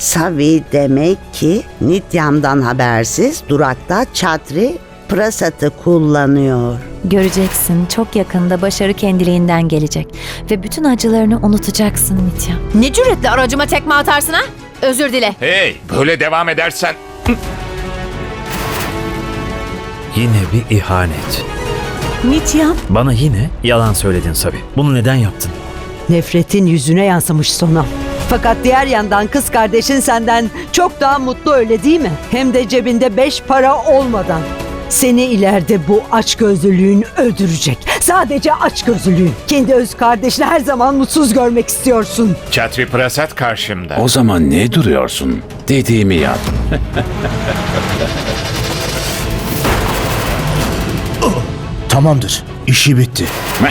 Savi demek ki Nityam'dan habersiz durakta Çatri Prasat'ı kullanıyor. Göreceksin çok yakında başarı kendiliğinden gelecek. Ve bütün acılarını unutacaksın Nitya. Ne cüretle aracıma tekme atarsın ha? Özür dile. Hey, böyle devam edersen Yine bir ihanet. Nityam, Bana yine yalan söyledin Sabi. Bunu neden yaptın? nefretin yüzüne yansımış Sonam. Fakat diğer yandan kız kardeşin senden çok daha mutlu öyle değil mi? Hem de cebinde beş para olmadan. Seni ileride bu açgözlülüğün öldürecek. Sadece açgözlülüğün. Kendi öz kardeşini her zaman mutsuz görmek istiyorsun. Çatri Prasat karşımda. O zaman ne duruyorsun? Dediğimi yap. Tamamdır. İşi bitti.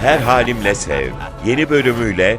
Her Halimle Sev yeni bölümüyle